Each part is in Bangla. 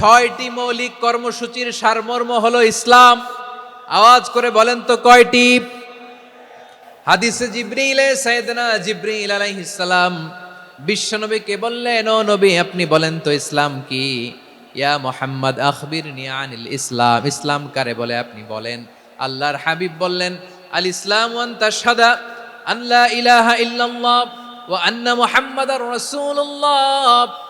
ছয়টি মৌলিক কর্মসূচির সারমর্ম হলো ইসলাম। আওয়াজ করে বলেন তো কয়টি? হাদিসে জিব্রিলে সাইয়েদনা জিব্রিল আলাইহিস সালাম বিশ্বনবীকে বললেন, ও নবী, আপনি বলেন তো ইসলাম কি? ইয়া মোহাম্মদ, আখবিরনি আনিল ইসলাম। ইসলাম কারে বলে আপনি বলেন? আল্লাহর হাবিব বললেন, আল ইসলাম ওয়ান তাশহাদা আল্লাহ ইলাহা ইল্লাল্লাহ ওয়া আন্না মুহাম্মাদার রাসূলুল্লাহ।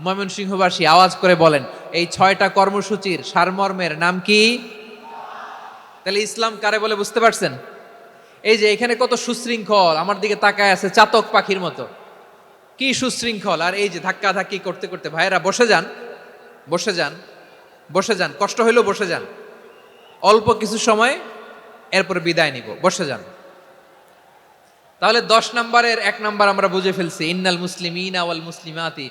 ময়মনসিংহবাসী আওয়াজ করে বলেন, এই ছয়টা কর্মসূচির সারমর্মের নাম কি? তাহলে ইসলাম কারে বলে বুঝতে পারছেন? এই যে এখানে কত সুশৃঙ্খল, আমার দিকে তাকায় আছে চাতক পাখির মতো। কি সুশৃঙ্খল, আর এই যে ধাক্কা ধাক্কি করতে করতে, ভাইয়েরা বসে যান বসে যান বসে যান, কষ্ট হইলেও বসে যান। অল্প কিছু সময়, এরপর বিদায় নিব, বসে যান। তাহলে দশ নম্বরের এক নম্বর আমরা বুঝে ফেলছি, ইন্নাল মুসলিমিন আওয়াল মুসলিমাতি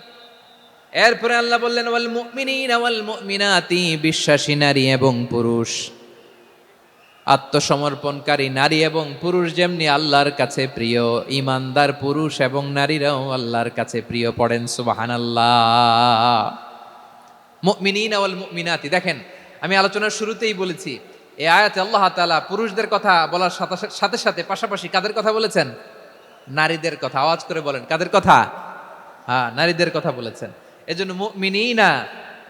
এরপরে আল্লাহ বললেন, ওয়াল মুমিনিন ওয়াল মুমিনাতি, বিশ্বাসী নারী এবং পুরুষ। আত্মসমর্পণকারী নারী এবং পুরুষ যেমনি আল্লাহর কাছে প্রিয়, ইমানদার পুরুষ এবং নারীরাও আল্লাহর কাছে প্রিয় পড়েন, সুবহানাল্লাহ। মুমিনিন ওয়াল মুমিনাতি, দেখেন, আমি আলোচনার শুরুতেই বলেছি, এই আয়াতে আল্লাহ তাআলা পুরুষদের কথা বলার সাথে সাথে পাশাপাশি কাদের কথা বলেছেন? নারীদের কথা, আওয়াজ করে বলেন, কাদের কথা? হ্যাঁ নারীদের কথা বলেছেন। এজন্য মুমিনিনা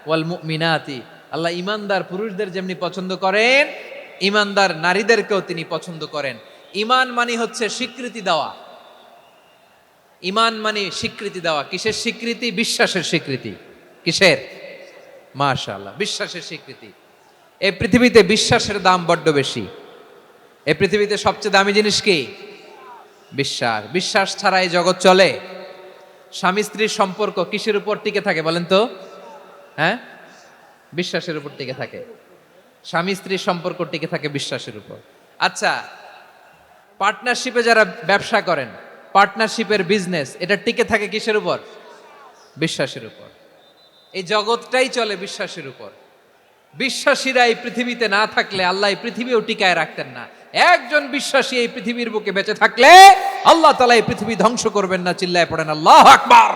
ওয়াল মুমিনাতি। আল্লাহ ইমানদার পুরুষদের যেমনি পছন্দ করেন ইমানদার নারীদেরকেও তিনি পছন্দ করেন। ইমান মানে হচ্ছে স্বীকৃতি দেওয়া। ইমান মানে স্বীকৃতি দেওয়া। কিসের স্বীকৃতি? বিশ্বাসের স্বীকৃতি। কিসের? মাশাআল্লাহ, বিশ্বাসের স্বীকৃতি। এই পৃথিবীতে বিশ্বাসের দাম বড্ড বেশি। এই পৃথিবীতে সবচেয়ে দামি জিনিস কি? বিশ্বাস। বিশ্বাস ছাড়া এই জগৎ চলে। স্বামী স্ত্রীর সম্পর্ক কিসের উপর টিকে থাকে বলেন তো? হ্যাঁ? বিশ্বাসের উপর টিকে থাকে। স্বামী স্ত্রীর সম্পর্ক টিকে থাকে বিশ্বাসের উপর। আচ্ছা পার্টনারশিপে যারা ব্যবসা করেন পার্টনারশিপের বিজনেস এটা টিকে থাকে কিসের উপর? বিশ্বাসের উপর। এই জগৎটাই চলে বিশ্বাসের উপর। বিশ্বাসীরা এই পৃথিবীতে না থাকলে আল্লাহ এই পৃথিবীও টিকায় রাখতেন না। একজন বিশ্বাসী এই পৃথিবীর বুকে বেঁচে থাকলে আল্লাহ তালা এই পৃথিবী ধ্বংস করবেন না, চিল্লায় পড়েন, আল্লাহ আকবার!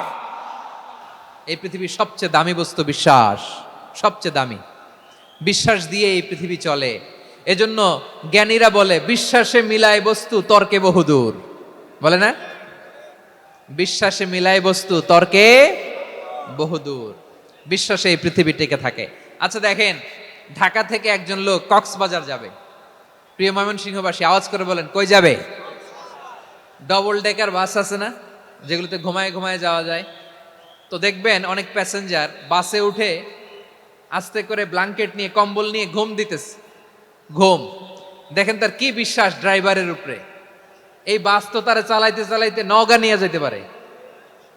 এই পৃথিবীর সবচেয়ে দামি বস্তু বিশ্বাস, সবচেয়ে দামি। বিশ্বাস দিয়ে এই পৃথিবী চলে। এজন্য জ্ঞানীরা বলে, বিশ্বাসে মিলায় বস্তু, তর্কে বহুদূর। বলে না? বিশ্বাসে মিলায় বস্তু, তর্কে বহুদূর। বিশ্বাসে এই পৃথিবী টিকে থাকে। আচ্ছা দেখেন, ঢাকা থেকে একজন লোক কক্সবাজার যাবে। প্রিয় ময়মনসিংহবাসী, আওয়াজ করে বলেন, কই যাবে? ডবল ডেকার বাস আছে না, যেগুলোতে ঘুমায় ঘুমায় যাওয়া যায়। তো দেখবেন অনেক প্যাসেঞ্জার বাসে উঠে আস্তে করে ব্ল্যাঙ্কেট নিয়ে, কম্বল নিয়ে ঘুম দিতেছে। ঘুম। দেখেন তার কি বিশ্বাস ড্রাইভারের উপরে। এই বাস তো তারা চালাইতে চালাইতে নওগা নিয়ে যেতে পারে।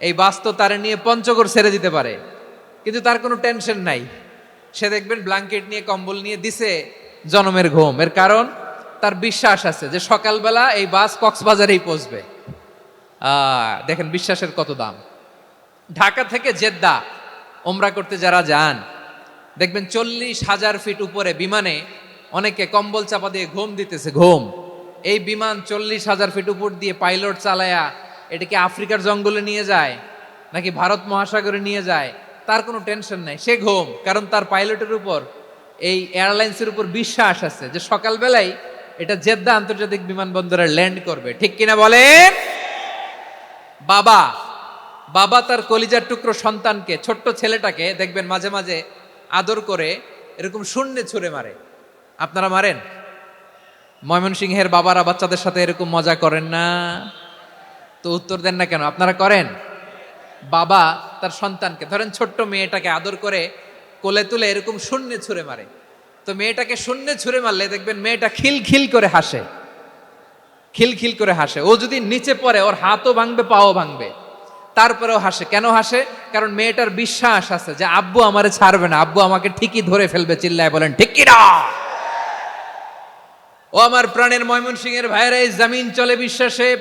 এই বাস তো তারে নিয়ে পঞ্চগড় ছেড়ে দিতে পারে। কিন্তু তার কোনো টেনশন নাই। সে দেখবেন ব্ল্যাঙ্কেট নিয়ে, কম্বল নিয়ে দিছে জনমের ঘুম। এর কারণ? তার বিশ্বাস আছে যে সকালবেলা এই বাস কক্সবাজারেই পৌঁছবে। দেখেন বিশ্বাসের কত দাম। ঢাকা থেকে জেদ্দা ওমরা করতে যারা যান, দেখবেন চল্লিশ হাজার ফিট উপরে বিমানে অনেকে কম্বল চাপা দিয়ে ঘুম দিতেছে, ঘুম। এই বিমান চল্লিশ হাজার ফিট উপর দিয়ে পাইলট চালায়া এটাকে আফ্রিকার জঙ্গলে নিয়ে যায়, নাকি ভারত মহাসাগরে নিয়ে যায়, তার কোনো টেনশন নাই, সে ঘুম। কারণ তার পাইলটের উপর, এই এয়ারলাইন্সের উপর বিশ্বাস আছে যে সকালবেলায় এটা জেদ্দা আন্তর্জাতিক বিমানবন্দরে ল্যান্ড করবে। ঠিক কিনা বলেন? বাবা বাবা তার কলিজার টুকরো সন্তানকে, ছোট্ট ছেলেটাকে, দেখবেন মাঝে মাঝে আদর করে এরকম শূন্যে ছুঁড়ে মারে। আপনারা মারেন? ময়মনসিংহের বাবারা বাচ্চাদের সাথে এরকম মজা করেন না? তো উত্তর দেন না কেন? আপনারা করেন? বাবা তার সন্তানকে, ধরেন ছোট্ট মেয়েটাকে আদর করে কোলে তুলে এরকম শূন্যে ছুঁড়ে মারে। তো মেয়েটাকে শূন্যে ছুঁড়ে মারলে দেখবেন মেয়েটা খিল খিল করে হাসে। খিল খিল করে হাসে। ও যদি নিচে পড়ে, ওর হাতও ভাঙবে, পাও ভাঙবে। তারপরেও হাসে। কেন হাসে? কারণ মেয়েটার বিশ্বাস আছে যে আব্বু আমারে ছাড়বে না। আব্বু আমাকে ঠিকই ধরে ফেলবে, চিল্লায় বলেন, ঠিক কিনা? ও আমার প্রাণের ময়মনসিংহের ভাইরা এই জামিন চলে বিশ্বাসে।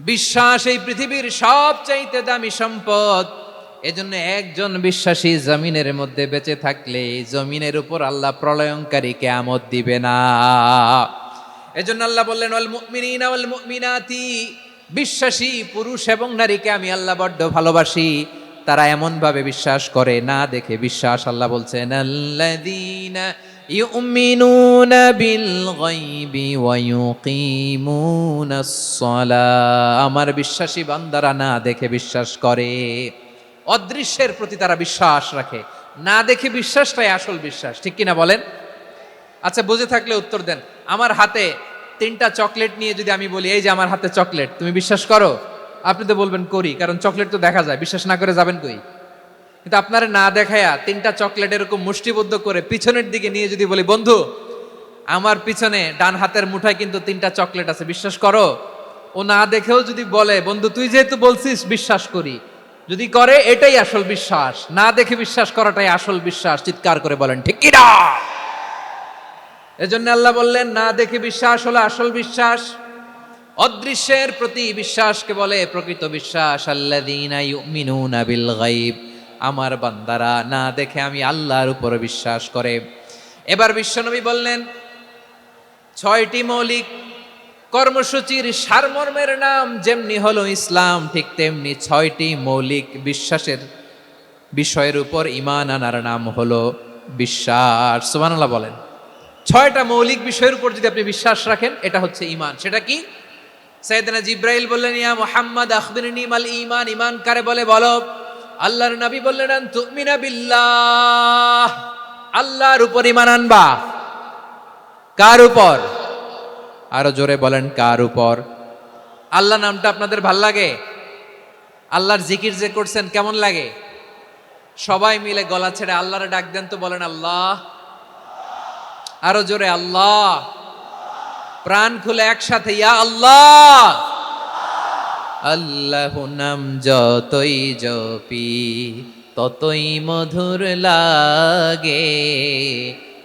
বিশ্বাস এই পৃথিবীর সবচাইতে দামি সম্পদ। এজন্য একজন বিশ্বাসী জমিনের মধ্যে বেঁচে থাকলে জমিনের উপর আল্লাহ প্রলয়ঙ্কারী কেয়ামত দিবে না। এজন্য আল্লাহ বললেন, ওয়াল মুমিনিনা ওয়াল মুমিনাতি। বিশ্বাসী, পুরুষ এবং নারীকে আমি আল্লাহ বড্ড ভালোবাসি। তারা এমন ভাবে বিশ্বাস করে, না দেখে বিশ্বাস। আল্লাহ বলছেন আমার বিশ্বাসী বান্দারা না দেখে বিশ্বাস করে। অদৃশ্যের প্রতি তারা বিশ্বাস রাখে। না দেখে বিশ্বাসটাই আসল বিশ্বাস। ঠিক কিনা বলেন? আচ্ছা বুঝে থাকলে উত্তর দেন। আমার হাতে তিনটা চকলেট নিয়ে যদি আমি বলি, এই যে আমার হাতে চকলেট, তুমি বিশ্বাস করো? আপনি তো বলবেন, করি। কারণ চকলেট তো দেখা যায়। বিশ্বাস না করে যাবেন কই? কিন্তু আপনারা না দেখায়া তিনটা চকলেট এরকম মুষ্টিবদ্ধ করে পিছনের দিকে নিয়ে যদি বলি, বন্ধু, আমার পিছনে ডান হাতের মুঠায় কিন্তু তিনটা চকলেট আছে। বিশ্বাস করো? ও না দেখেও যদি বলে, বন্ধু, তুই যেহেতু বলছিস, বিশ্বাস করি। যদি করে, এটাই আসল বিশ্বাস। না দেখে বিশ্বাস করাটাই আসল বিশ্বাস। চিৎকার করে বলেন, ঠিক কিনা? এজন্য আল্লাহ বললেন, না দেখে বিশ্বাস হলো আসল বিশ্বাস। অদৃশ্যের প্রতি বিশ্বাসকে বলে প্রকৃত বিশ্বাস। ইউমিনুনা বিল গায়ব। আমার বান্দারা, না দেখে আমি আল্লাহর উপর বিশ্বাস করে। এবার বিশ্বনবী বললেন, ছয়টি মৌলিক কর্মসূচির সারমর্মের নাম যেমনি হলো ইসলাম, ঠিক তেমনি ছয়টি মৌলিক বিশ্বাসের বিষয়ের উপর ইমান আনার নাম হলো বিশ্বাস। সুবহানাল্লাহ বলেন। ছয়টা মৌলিক বিষয়ের উপর যদি আপনি বিশ্বাস রাখেন, এটা হচ্ছে ইমান সেটা কি? সাইয়েদনা জিব্রাইল বললেন, ইয়া মুহাম্মদ, আখবিরনি মাল ঈমান। ঈমান কারে বলে? বলো। আল্লাহর নবী বললেন তুমিনা বিল্লাহ। আল্লাহর উপর ঈমান আনবা। কার উপর? আরও জোরে বলেন, কার উপর? আল্লাহ নামটা আপনাদের ভালো লাগে? আল্লাহর জিকির যে করছেন কেমন লাগে? সবাই মিলে গলা ছেড়ে আল্লাহরে ডাক দেন তো বলেন, আল্লাহ। আরও জোরে, আল্লাহ। প্রাণ খুলে একসাথে, ইয়া আল্লাহ। আল্লাহ নাম যতই জপি, ততই মধুর লাগে।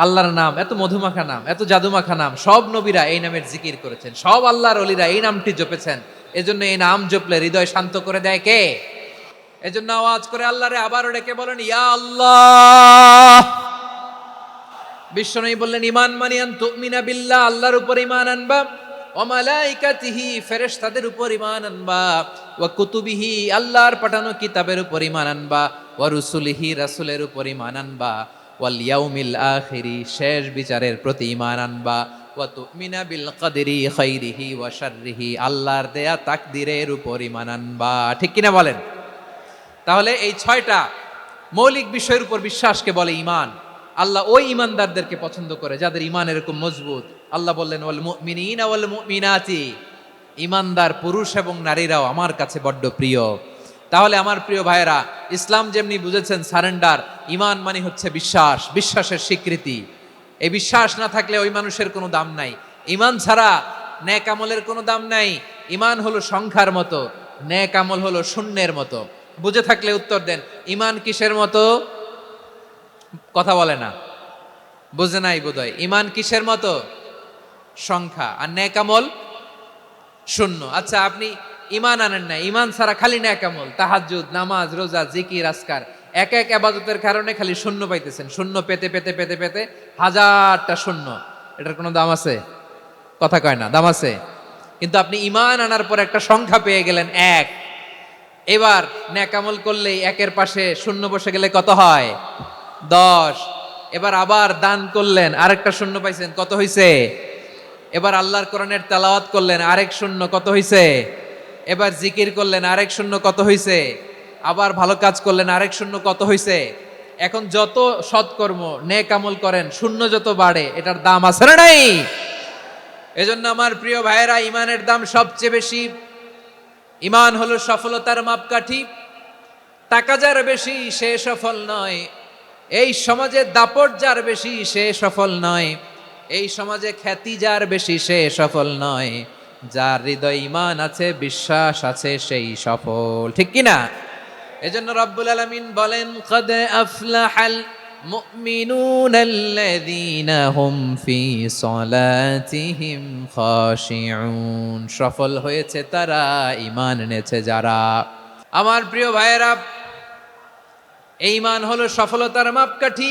আল্লাহর নাম, এত মধুমাখা নাম, এত জাদুমাখা নাম, সব নবীরা এই নামের জিকির করেছেন। সব আল্লাহর অলিরা এই নামটি জপেছেন। এজন্য এই নাম জপলে হৃদয় শান্ত করে দেয় কে? এজন্য আওয়াজ করে আল্লাহরে আবারও ডেকে বলেন, ইয়া আল্লাহ! বিশ্বনবী বললেন ইমান মানিয়ান তুমিনা বিল্লাহ, আল্লাহর উপর ইমান আনবা। ও মালাইকাতিহি, ফেরেশতাদের উপর ইমান আনবা। ওয়া কুতুবিহি, আল্লাহর পাঠানো কিতাবের উপর ইমান আনবা। ওয়া রুসুলিহি, রাসূলের উপর ইমান আনবা। ওয়াল ইয়াউমিল আখিরি, শেষ বিচারের প্রতি ইমান আনবা। ওয়া তুমিনা বিল কদরি খাইরিহি ওয়া শাররিহি, আল্লাহর দেয়া তাকদিরের উপর ইমান আনবা। ঠিক কিনা বলেন? তাহলে এই ছয়টা মৌলিক বিষয়ের উপর বিশ্বাসকে বলে ইমান আল্লাহ ওই ইমানদারদেরকে পছন্দ করে, যাদের ইমান এরকম মজবুত। আল্লাহ বললেন, ওয়াল মুমিনিনা ওয়াল মুমিনাতি। ইমানদার পুরুষ এবং নারীরাও আমার কাছে বড্ড প্রিয়। তাহলে আমার প্রিয় ভাইয়েরা, ইসলাম যেমনি বুঝেছেন, সারেন্ডার, ইমান মানে হচ্ছে বিশ্বাস, বিশ্বাসের স্বীকৃতি। এই বিশ্বাস না থাকলে ওই মানুষের কোনো দাম নাই। ইমান ছাড়া ন্যাক আমলের কোনো দাম নাই। ইমান হলো সংখ্যার মতো, ন্যাক আমল হলো শূন্যের মতো। বুঝে থাকলে উত্তর দেন, ইমান কিসের মতো? কথা বলে না। বুঝে নাই বোধহয়। ইমান কিসের মতো? সংখ্যা। আর ন্যাকামল শূন্য। আচ্ছা আপনি ইমান আনেন না ইমান ছাড়া খালি ন্যাকামল তাহাজুদ নামাজ, রোজা, জিকির আসকার এক এক আবাদতের কারণে খালি শূন্য পাইতেছেন। শূন্য পেতে পেতে পেতে পেতে হাজারটা শূন্য। এটার কোনো দাম আছে? কথা কয় না, দাম আছে। কিন্তু আপনি ইমান আনার পর একটা সংখ্যা পেয়ে গেলেন এক। এবার ন্যাকামল করলেই একের পাশে শূন্য বসে গেলে কত হয়? দশ। এবার আবার দান করলেন, আরেকটা শূন্য পাইছেন, কত হইছে? এবার আল্লাহর কোরআনের তেলাওয়াত করলেন, আরেক শূন্য, কত হইছে? এবার জিকির করলেন, আরেক শূন্য কত হইছে? আবার ভালো কাজ করলেন, আরেক শূন্য কত হইছে? এখন যত সৎকর্ম, নেক আমল করেন, শূন্য যত বাড়ে, এটার দাম আছে না নাই? এজন্য আমার প্রিয় ভাইয়েরা, ইমানের দাম সবচেয়ে বেশি। ইমান হলো সফলতার মাপকাঠি। টাকা যার বেশি, সে সফল নয়। এই সমাজে দাপট যার বেশি, সে সফল নয়। এই সমাজে খ্যাতি যার বেশি, সে সফল নয়। যার হৃদয় ইমান আছে, বিশ্বাস আছে, সেই সফল। ঠিক কি না এজন্য রব্বুল আলামিন বলেন, কদ আফলাহাল আল্লাযীনা হুম ফি সলাতিহিম খাশিউন। সফল হয়েছে তারা ইমান এনেছে যারা। আমার প্রিয় ভাইয়েরা, এই ঈমান হলো সফলতার মাপকাঠি।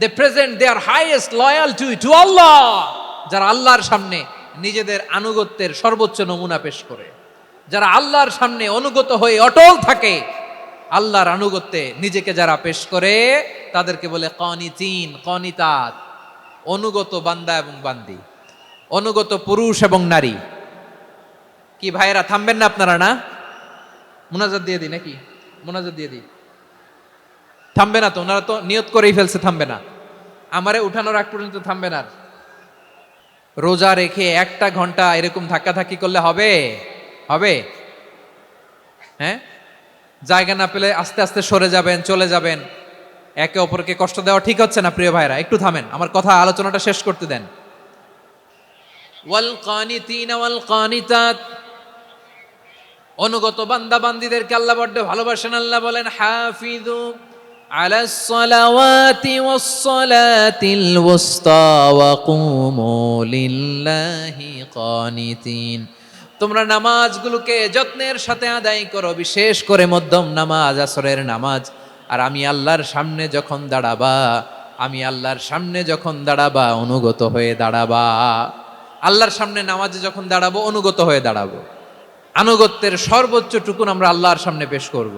to present they present their highest loyalty to Allah, যারা আল্লাহর সামনে নিজেদের আনুগত্যের সর্বোচ্চ নমুনা পেশ করে। যারা আল্লাহর সামনে অনুগত হয়ে অটল থাকে, আল্লাহর আনুগত্যে নিজেকে যারা পেশ করে, তাদেরকে বলে কনিতিন, কনিতাত, অনুগত বান্দা এবং বান্দি, অনুগত পুরুষ এবং নারী। কি ভাইয়েরা, থামবেন না আপনারা না? মোনাজাত দিয়ে দিই নাকি? মুনাজাত দিয়ে দিই। থামবে না তো, ওনারা তো নিয়ত করেই ফেলছে, থামবে না। আমারে উঠানোর আগ পর্যন্ত থামবে না। রোজা রেখে একটা ঘণ্টা এরকম ধাক্কাধাক্কি করলে হবে? হবে? হ্যাঁ? জায়গা না পেলে আস্তে আস্তে সরে যাবেন, চলে যাবেন। একে অপরকে কষ্ট দেওয়া ঠিক হচ্ছে না, প্রিয় ভাইরা, একটু থামেন। আমার কথা আলোচনাটা শেষ করতে দেন। অনুগত বান্দা বান্দিদেরকে আল্লাহ বড্ড ভালোবাসেন, আল্লাহ বলেন হাফিজু على الصلوات والصلاة الوسطى وقوموا لله قانتين তোমরা নামাজগুলোকে যত্নের সাথে আদায় করো বিশেষ করে মধ্যম নামাজ আসরের নামাজ আর আমি আল্লাহর সামনে যখন দাঁড়াবা আমি আল্লাহর সামনে যখন দাঁড়াবা অনুগত হয়ে দাঁড়াবা আল্লাহর সামনে নামাজে যখন দাঁড়াবো অনুগত হয়ে দাঁড়াবো আনুগত্যের সর্বোচ্চ টুকুন আমরা আল্লাহর সামনে পেশ করব।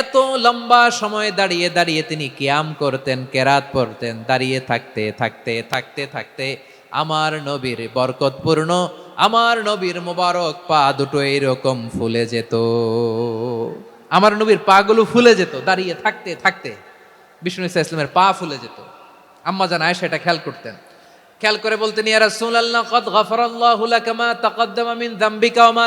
এত লম্বা সময় দাঁড়িয়ে দাঁড়িয়ে তিনি কিয়াম করতেন, কেরাত পড়তেন, দাঁড়িয়ে থাকতে থাকতে থাকতে থাকতে আমার নবীর বরকতপূর্ণ আমার নবীর মোবারক পা দুটো এইরকম ফুলে যেত। আমার নবীর পাগুলো ফুলে যেত, দাঁড়িয়ে থাকতে থাকতে বিষ্ণু ইসা ইসলামের পা ফুলে যেত। আম্মা জান আয়েশা এটা খেয়াল করতেন। খেয়াল করে বলতেন, ইয়া রাসূলুল্লাহ, কদ গফারাল্লাহু লাকা মা তাকাদ্দামা মিন যামবিকা মা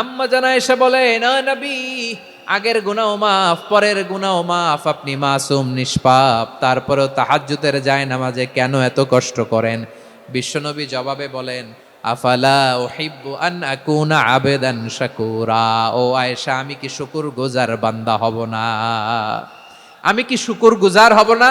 আম্মা জানা এসে বলে, না নবী, আগের গুনাও মাফ, পরের গুনাও মাফ, আপনি মাসুম, নিষ্পাপ। তারপরেও তাহাজ্জুদের যায় নামাজে কেন এত কষ্ট করেন? বিশ্বনবী জবাবে বলেন, আফালা ওহিব্বু আন আকুনা আবেদান শাকুরা। ও আয়েশা, আমি কি শুকুর গুজার বান্দা হব না? আমি কি শুকুর গুজার হব না?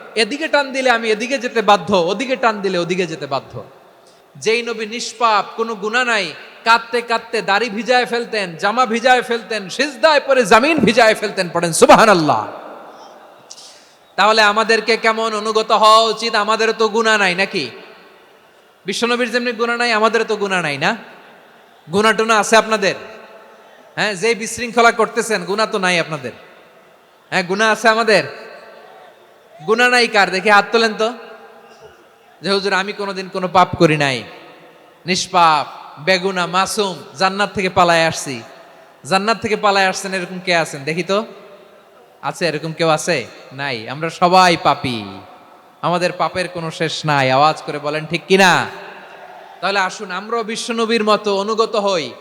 এদিকে টান দিলে আমি এদিকে যেতে বাধ্য, ওদিকে টান দিলে ওদিকে যেতে বাধ্য। যেই নবী নিষ্পাপ, কোনো গুণা নাই, কাঁদতে কাঁদতে দাড়ি ভিজায় ফেলতেন, জামা ভিজায় ফেলতেন, সিজদায় পরে জামিন ভিজায় ফেলতেন, পড়েন সুবাহান আল্লাহ তাহলে আমাদেরকে কেমন অনুগত হওয়া উচিত? আমাদেরও তো গুণা নাই নাকি? বিশ্বনবীর যেমনি গুণা নাই আমাদের তো গুণা নাই না? গুণা টুনা আছে আপনাদের? হ্যাঁ যে বিশৃঙ্খলা করতেছেন, গুণা তো নাই আপনাদের। হ্যাঁ গুণা আছে আমাদের? গুণা নাই কার? দেখে হাত তোলেন তো। যে হুজুর, আমি কোনোদিন কোনো পাপ করি নাই। নিষ্পাপ, বেগুনা, মাসুম, জান্নাত থেকে পালায় আসছি। জান্নাত থেকে পালায় আসছেন, এরকম কে আছেন? দেখি তো। আছে, এরকম কেউ আছে? নাই। আমরা সবাই পাপি। আমাদের পাপের কোনো শেষ নাই। আওয়াজ করে বলেন, ঠিক কিনা? তাহলে আসুন, আমরাও বিশ্বনবীর মতো অনুগত হই।